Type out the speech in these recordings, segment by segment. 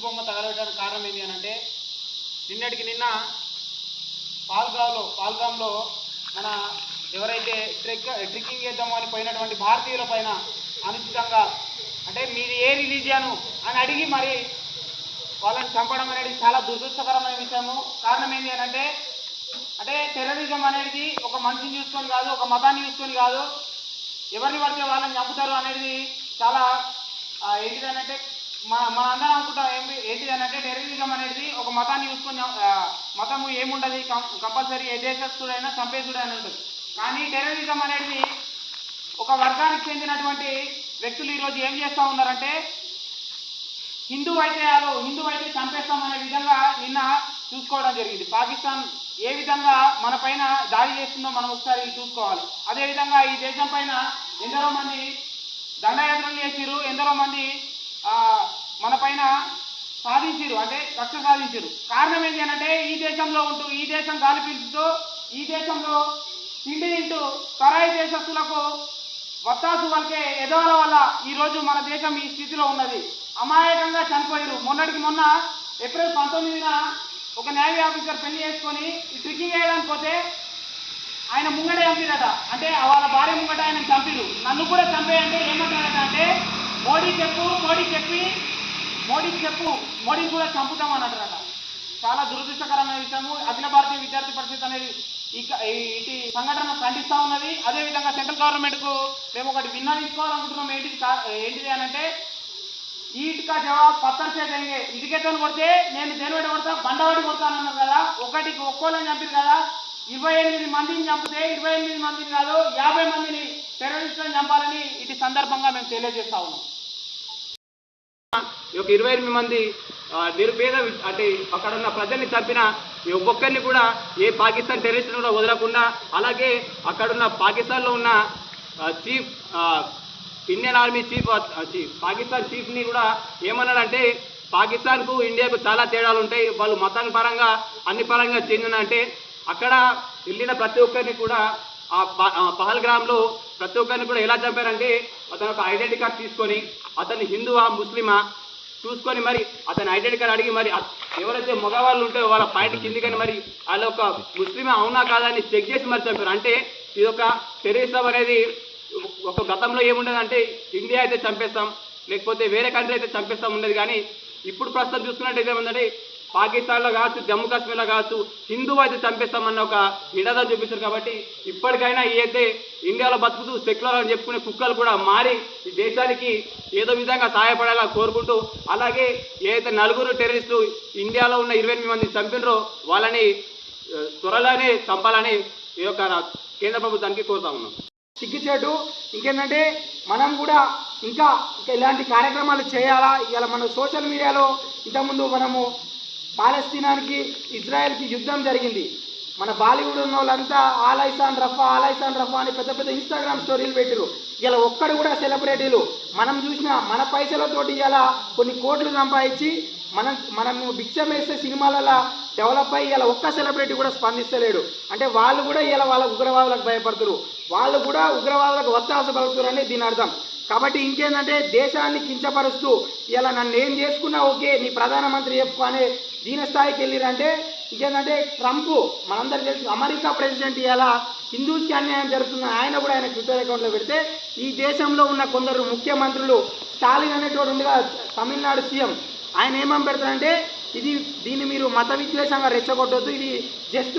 బొమ్మ తగలబెట్టడానికి కారణం ఏంటి అని అంటే నిన్నటికి నిన్న పాల్గావ్లో పాల్గాంలో మన ఎవరైతే ట్రెక్ ట్రెక్కింగ్ చేద్దాము అని పోయినటువంటి భారతీయుల పైన అనుచితంగా అంటే మీది ఏ రిలీజియను అని అడిగి మరి వాళ్ళని చంపడం అనేది చాలా దురదృష్టకరమైన విషయము. కారణం ఏంటి అని అంటే అంటే టెర్రరిజం అనేది ఒక మనిషిని చూసుకొని కాదు ఒక మతాన్ని చూసుకొని కాదు ఎవరిని పడితే వాళ్ళని చంపుతారు అనేది చాలా ఆ, ఏంటిదనంటే మన మన అందరం అనుకుంటాం ఏంటి అంటే టెర్రరిజం అనేది ఒక మతాన్ని చూసుకొని మతము ఏముండదు కంపల్సరీ ఏ దేశస్తుడైనా అని ఉంటుంది. కానీ టెర్రరిజం అనేది ఒక వర్గానికి చెందినటువంటి వ్యక్తులు ఈరోజు ఏం చేస్తూ ఉన్నారంటే హిందూ అయితే వాళ్ళు హిందూ అయితే చంపేస్తాం అనే విధంగా నిన్న చూసుకోవడం జరిగింది. పాకిస్తాన్ ఏ విధంగా మన పైన దాడి చేస్తుందో మనం ఒకసారి చూసుకోవాలి. అదేవిధంగా ఈ దేశం పైన ఎందరో మంది దండయాత్రలు చేసిరు ఎందరో మంది మన పైన సాధించారు అంటే కక్ష సాధించిరు కారణం ఏంటి అంటే ఈ దేశంలో ఉంటూ ఈ దేశం గాలి పీల్చుతూ ఈ దేశంలో తిండి తింటూ పరాయి దేశస్తులకు వత్తాసు వల్కే ఎదవల వల్ల ఈరోజు మన దేశం ఈ స్థితిలో ఉన్నది. అమాయకంగా చనిపోయారు మొన్నటికి మొన్న ఏప్రిల్ పంతొమ్మిదిన ఒక నేవీ ఆఫీసర్ పెళ్ళి చేసుకొని ఈ ట్రిక్కింగ్ వేయడానికి పోతే ఆయన ముంగడే చంపిరట. అంటే వాళ్ళ భార్య ముంగట ఆయన చంపిరు నన్ను కూడా చంపేయంటే ఏమంటారట అంటే మోడీ చెప్పు మోడీ చెప్పి మోడీకి చెప్పు మోడీ కూడా చంపుతాం అన్నట్టు చాలా దురదృష్టకరమైన విషయము. అఖిల భారతీయ విద్యార్థి పరిషత్ అనేది ఈ- ఇటు సంఘటన ఖండిస్తూ ఉన్నది. అదేవిధంగా సెంట్రల్ గవర్నమెంట్కు మేము ఒకటి విన్నవించుకోవాలనుకుంటున్నాం ఏంటిది ఏంటిది అని అంటే ఈట్కా జవాబ్ పత్తర్ సే ఇటుకెత్తని కొడితే నేను దేనివాడి కొడతా? బండవాడి కొడతానన్నారు కదా. ఒకటికి ఒక్కోళ్ళని చంపారు కదా. ఇరవై ఎనిమిది మందిని చంపితే ఇరవై ఎనిమిది మందిని కాదు యాభై మందిని టెర్రరిస్టులను చంపాలని ఇది సందర్భంగా మేము తెలియజేస్తా ఉన్నాం. ఈ యొక్క ఇరవై ఎనిమిది మంది నిరుపేద అంటే అక్కడ ఉన్న ప్రజల్ని చంపిన ఈ ఒక్కొక్కరిని కూడా ఏ పాకిస్తాన్ టెర్రరిస్ట్ కూడా వదలకుండా అలాగే అక్కడున్న పాకిస్తాన్లో ఉన్న chief Indian army chief chief Pakistan చీఫ్ని కూడా ఏమన్నాడంటే పాకిస్తాన్కు ఇండియాకు చాలా తేడాలు ఉంటాయి వాళ్ళు మతం పరంగా అన్ని పరంగా చేంజ్ ఉన్నాయంటే అక్కడ వెళ్ళిన ప్రతి ఒక్కరిని కూడా ఆ ప- ఆ పహల్గ్రామ్లో ప్రతి ఒక్కరిని కూడా ఎలా చంపారంటే అతను ఒక ఐడెంటిటీ కార్డ్ తీసుకొని అతను హిందువా ముస్లిమా? చూసుకొని మరి అతని ఐడెంటిటీ కార్డ్ అడిగి మరి ఎవరైతే మగవాళ్ళు ఉంటే వాళ్ళ పాయింట్ కిందికని మరి వాళ్ళ ఒక ముస్లిమే అవునా కాదా అని చెక్ చేసి మరి చంపారు. అంటే ఇది ఒక టెర్రరిజం అనేది ఒక గతంలో ఏముండదంటే ఇండియా అయితే చంపేస్తాం లేకపోతే వేరే కంట్రీ అయితే చంపేస్తాం ఉండేది. కానీ ఇప్పుడు ప్రస్తుతం చూసుకున్నట్టయితే ఏముందంటే పాకిస్తాన్లో కావచ్చు జమ్మూ కాశ్మీర్లో కావచ్చు హిందూ అయితే చంపేస్తామన్న ఒక నినాదం చూపిస్తారు కాబట్టి ఇప్పటికైనా ఏదైతే ఇండియాలో బతుకుతూ సెక్యులర్ అని చెప్పుకునే కుక్కలు కూడా మారి ఈ దేశానికి ఏదో విధంగా సహాయపడేలా కోరుకుంటూ అలాగే ఏదైతే నలుగురు టెర్రరిస్టులు ఇండియాలో ఉన్న ఇరవై ఎనిమిది మంది చంపినరో వాళ్ళని త్వరలోనే చంపాలని ఈ యొక్క కేంద్ర ప్రభుత్వానికి కోరుతా ఉన్నాం. చిక్కిచేటు ఇంకేంటంటే మనం కూడా ఇంకా ఇంకా ఇలాంటి కార్యక్రమాలు చేయాలా? ఇలా మన సోషల్ మీడియాలో ఇంతకుముందు మనము పాలస్తీనానికి ఇజ్రాయెల్కి యుద్ధం జరిగింది. మన బాలీవుడ్ ఉన్న వాళ్ళంతా ఆలైసాన్ రఫా ఆలైసాన్ రఫా అని పెద్ద పెద్ద ఇన్స్టాగ్రామ్ స్టోరీలు పెట్టిరు ఇలా ఒక్కడు కూడా సెలబ్రిటీలు మనం చూసిన మన పైసలతోటి ఇలా కొన్ని కోట్లు సంపాదించి మనం మనము భిక్షం వేసే సినిమాలలో డెవలప్ అయ్యి ఇలా ఒక్క సెలబ్రిటీ కూడా స్పందిస్తలేడు. అంటే వాళ్ళు కూడా ఇలా వాళ్ళ ఉగ్రవాదులకు భయపడుతురు వాళ్ళు కూడా ఉగ్రవాదులకు ఒత్తాస పలుకుతారని దీని అర్థం. కాబట్టి ఇంకేంటంటే దేశాన్ని కించపరుస్తూ ఇలా నన్ను ఏం చేసుకున్నా ఓకే నీ ప్రధానమంత్రి చెప్పు అనే దీని స్థాయికి వెళ్ళిరంటే ఇంకేంటంటే ట్రంప్ మనందరికీ తెలుసు అమెరికా ప్రెసిడెంట్ ఇలా హిందూస్కి అన్యాయం జరుగుతుందని ఆయన కూడా ఆయన ట్విట్టర్ అకౌంట్లో పెడితే ఈ దేశంలో ఉన్న కొందరు ముఖ్యమంత్రులు స్టాలిన్ అనేటోడు ఉండగా తమిళనాడు సీఎం. ఆయన ఏమని పెడతారంటే ఇది దీన్ని మీరు మత విద్వేషంగా రెచ్చగొట్టొద్దు. ఇది జస్ట్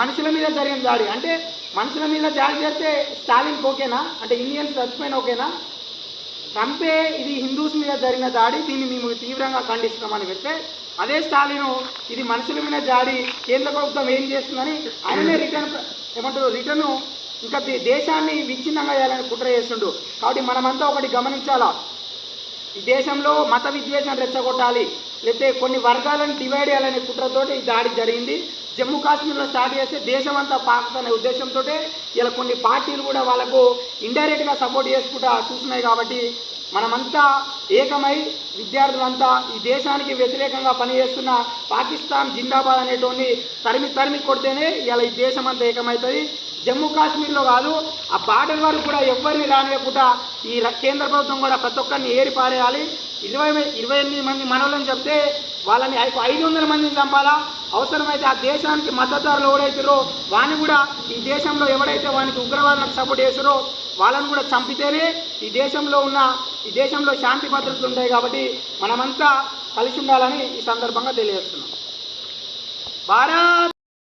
మనుషుల మీద జరిగిన దాడి. అంటే మనుషుల మీద దాడి చేస్తే స్టాలిన్కి ఓకేనా? అంటే ఇండియన్స్ చచ్చిపోయిన ఓకేనా? ట్రంపే ఇది హిందూస్ మీద జరిగిన దాడి. దీన్ని మేము తీవ్రంగా ఖండిస్తున్నామని పెడితే అదే స్టాలిన్ ఇది మనుషుల మీద దాడి. కేంద్ర ప్రభుత్వం ఏం చేస్తుందని ఆయననే రిటర్న్ ఏమంటారు రిటర్న్ ఇంకా దేశాన్ని విచ్ఛిన్నంగా చేయాలని కుట్ర చేస్తుండు. కాబట్టి మనమంతా ఒకటి గమనించాలా? ఈ దేశంలో మత విద్వేషం రెచ్చగొట్టాలి. లేకపోతే కొన్ని వర్గాలను డివైడ్ చేయాలనే కుట్రతోటి ఈ దాడి జరిగింది. జమ్మూ కాశ్మీర్లో స్టార్ట్ చేస్తే దేశం అంతా పాకుతనే ఉద్దేశంతో ఇలా కొన్ని పార్టీలు కూడా వాళ్ళకు ఇండైరెక్ట్గా సపోర్ట్ చేసుకుంటా చూస్తున్నాయి కాబట్టి మనమంతా ఏకమై విద్యార్థులంతా ఈ దేశానికి వ్యతిరేకంగా పనిచేస్తున్న పాకిస్తాన్ జిందాబాద్ అనేటువంటి తరిమి తరిమి కొడితేనే ఇలా ఈ దేశం అంతా ఏకమవుతుంది. జమ్మూ కాశ్మీర్లో కాదు ఆ బార్డర్ వరకు కూడా ఎవరిని రానియకుండా ఈ కేంద్ర ప్రభుత్వం కూడా ప్రతి ఒక్కరిని ఏరి పారేయాలి. ఇరవై ఇరవై ఎనిమిది మంది మనవలని చెప్తే వాళ్ళని ఐదు వందల మందిని చంపాలా? అవసరమైతే ఆ దేశానికి మద్దతుదారులు ఎవడైతారో వాడిని కూడా ఈ దేశంలో ఎవడైతే వానికి ఉగ్రవాదులకు సపోర్ట్ చేస్తారో వాళ్ళని కూడా చంపితేనే ఈ దేశంలో ఉన్న ఈ దేశంలో శాంతి భద్రతలు ఉంటాయి కాబట్టి మనమంతా కలిసి ఉండాలని ఈ సందర్భంగా తెలియజేస్తున్నాం. భారత్